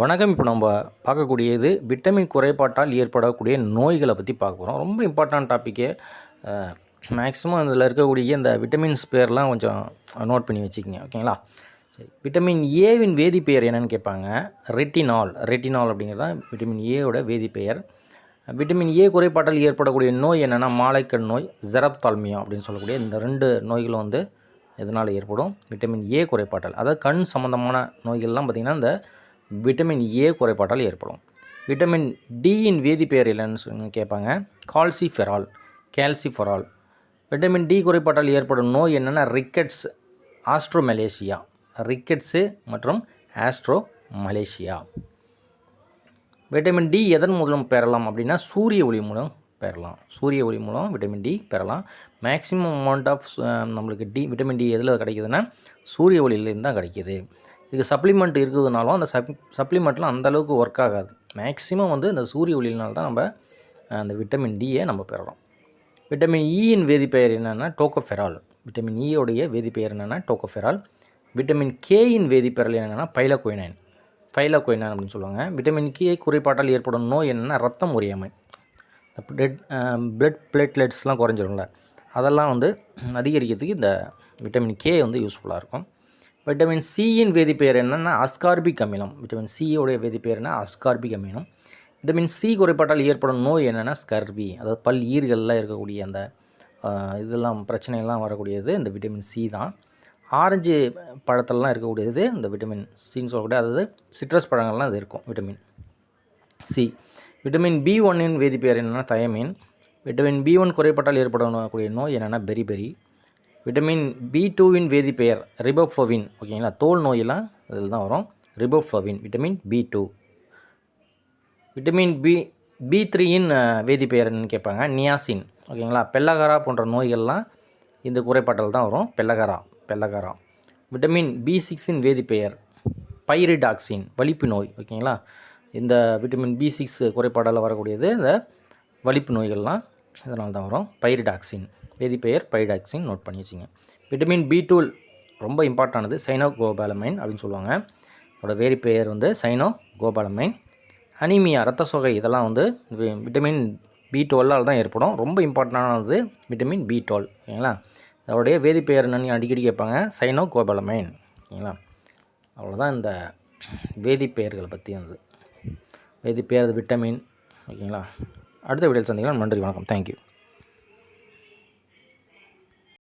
வணக்கம். இப்போ நம்ம பார்க்கக்கூடியது விட்டமின் குறைபாட்டால் ஏற்படக்கூடிய நோய்களை பற்றி பார்க்க போகிறோம் ரொம்ப இம்பார்ட்டன்ட் டாப்பிக்கு மேக்ஸிமம் இதில் இருக்கக்கூடிய இந்த விட்டமின்ஸ் பேர்லாம் கொஞ்சம் நோட் பண்ணி வச்சுக்கோங்க ஓகேங்களா சரி விட்டமின் ஏவின் வேதிப்பெயர் என்னன்னு கேட்பாங்க. ரெட்டினால் ரெட்டினால் அப்படிங்கிறது தான் விட்டமின் ஏவோட வேதிப்பெயர். விட்டமின் ஏ குறைபாட்டால் ஏற்படக்கூடிய நோய் என்னென்னா மாலைக்கண் நோய் ஜெரப்தால்மியா அப்படின்னு சொல்லக்கூடிய இந்த ரெண்டு நோய்களும் வந்து எதனால் ஏற்படும்? விட்டமின் ஏ குறைபாட்டால். அதாவது கண் சம்மந்தமான நோய்கள்லாம் பார்த்திங்கன்னா இந்த விட்டமின் ஏ குறைபாட்டால் ஏற்படும். விட்டமின் டியின் வேதிப்பெயர் இல்லைன்னு சொல்லி கேட்பாங்க. Calciferol calciferol. விட்டமின் டி குறைபாட்டால் ஏற்படும் நோய் என்னென்னா ரிக்கெட்ஸ் ஆஸ்ட்ரோ மலேசியா ரிக்கெட்ஸு மற்றும் ஆஸ்ட்ரோ மலேசியா விட்டமின் டி எதன் மூலம் பெறலாம் அப்படின்னா சூரிய ஒளி மூலம் பெறலாம். சூரிய ஒளி மூலம் விட்டமின் டி பெறலாம். மேக்ஸிமம் அமௌண்ட் ஆஃப் நம்மளுக்கு டி விட்டமின் டி எதில் கிடைக்குதுன்னா சூரிய ஒளியிலேருந்து தான் கிடைக்கிது. இதுக்கு சப்ளிமெண்ட் இருக்குதுனாலும் அந்த சப் சப்ளிமெண்ட்லாம் அந்தளவுக்கு ஒர்க் ஆகாது. மேக்ஸிமம் வந்து இந்த சூரிய ஒளியினால் தான் நம்ம அந்த விட்டமின் டியை நம்ம பெறுறோம். விட்டமின் இயின் e வேதிப்பெயர் என்னென்னா டோக்கோஃபெரால் விட்டமின் இயோடைய e வேதிப்பெயர் என்னென்னா டோக்கோஃபெரால் விட்டமின் கேயின் வேதிப்பெயர் என்னென்னா பைலகொயினைன் பைலகொயினைன் அப்படின்னு சொல்லுவாங்க. விட்டமின் கே குறைபாட்டால் ஏற்படும் நோய் என்னென்னா ரத்தம் உரியாமை. Blood blood பிளேட்லெட்ஸ்லாம் குறைஞ்சிரும்ல. அதெல்லாம் வந்து அதிகரிக்கிறதுக்கு இந்த விட்டமின் கே வந்து யூஸ்ஃபுல்லாக இருக்கும். விட்டமின் சியின் வேதிப்பெயர் என்னென்னா அஸ்கார்பிக் அமிலம் விட்டமின் சியோடைய வேதிப்பெயர் என்ன? அஸ்கார்பிக் அமிலம் விட்டமின் சி குறைபாட்டால் ஏற்படும் நோய் என்னென்னா ஸ்கர்பி அதாவது பல் ஈர்கள்லாம் இருக்கக்கூடிய அந்த இதெல்லாம் பிரச்சனையெல்லாம் வரக்கூடியது இந்த விட்டமின் சி தான். ஆரஞ்சு பழத்திலலாம் இருக்கக்கூடியது இந்த விட்டமின் சின்னு சொல்லக்கூடிய அதாவது சிட்ரஸ் பழங்கள்லாம் அது இருக்கும் விட்டமின் சி விட்டமின் பி ஒன்னின் வேதிப்பெயர் என்னென்னா தயமின் விட்டமின் பி ஒன் குறைபாட்டால் ஏற்படக்கூடிய நோய் என்னென்னா பெரி பெரி விட்டமின் பி டூவின் வேதிப்பெயர் ரிபோஃபோவின் ஓகேங்களா தோல் நோயெல்லாம் இதில் தான் வரும். Riboflavin vitamin B two vitamin B B த்ரீயின் வேதிப்பெயர் என்னன்னு கேட்பாங்க? நியாசின் ஓகேங்களா பெல்லகாரா போன்ற நோய்கள்லாம் இந்த குறைபாட்டில் தான் வரும். பெல்லகாரா பெல்லகாரா விட்டமின் பி சிக்ஸின் வேதிப்பெயர் பைரிடாக்சின் வலிப்பு நோய் ஓகேங்களா இந்த விட்டமின் பி சிக்ஸ் குறைபாடால் வரக்கூடியது இந்த வலிப்பு நோய்கள்லாம் இதனால் தான் வரும். பைரிடாக்சின். வேதிப்பெயர் பைரிடாக்சின் நோட் பண்ணி வச்சுங்க. விட்டமின் பி டூல் ரொம்ப இம்பார்ட்டானது. சைனோ கோபாலமைன் அப்படின்னு சொல்லுவாங்க. அதோட வேறு பெயர் வந்து சைனோ கோபாலமைன் அனிமியா ரத்த சோகை இதெல்லாம் வந்து விட்டமின் பி டுவெல்லால் தான் ஏற்படும். ரொம்ப இம்பார்ட்டண்டானது விட்டமின் பி டுவெல். ஓகேங்களா? அதோடைய வேதிப்பெயர் என்னன்னு அடிக்கடி கேட்பாங்க. சைனோ கோபாலமைன் ஓகேங்களா? அவ்வளோதான் இந்த வேதிப்பெயர்களை பற்றி வந்து. வேதிப்பெயர் விட்டமின். ஓகேங்களா? அடுத்த வீடியோவில் சந்திக்கலாம். நன்றி வணக்கம். தேங்க்யூ